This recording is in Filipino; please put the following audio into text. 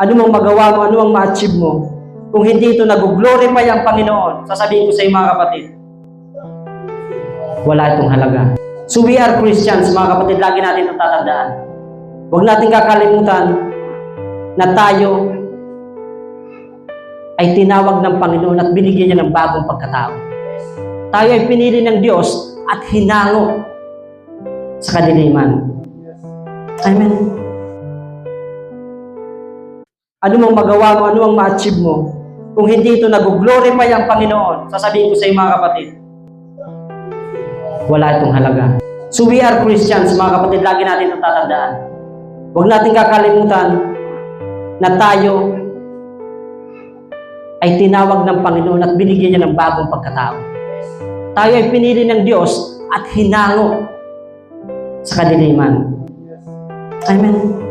ano mang magawa mo, ano mang ma-achieve mo, kung hindi ito nag-glorify ang Panginoon, sasabihin ko sa iyo mga kapatid, wala itong halaga. So we are Christians, mga kapatid, lagi natin itong tatandaan. Huwag natin kakalimutan na tayo ay tinawag ng Panginoon at binigyan niya ng bagong pagkatao. Tayo ay pinili ng Diyos at hinango sa kadiliman. Amen. Ano mang magawa mo, ano mang ma-achieve mo, kung hindi ito nag-glorify ang Panginoon, sasabihin ko sa iyo mga kapatid, wala itong halaga. So we are Christians, mga kapatid, lagi natin itong tatandaan. Huwag natin kakalimutan na tayo ay tinawag ng Panginoon at binigyan niya ng bagong pagkatao. Tayo ay pinili ng Diyos at hinango sa kadiliman. Amen.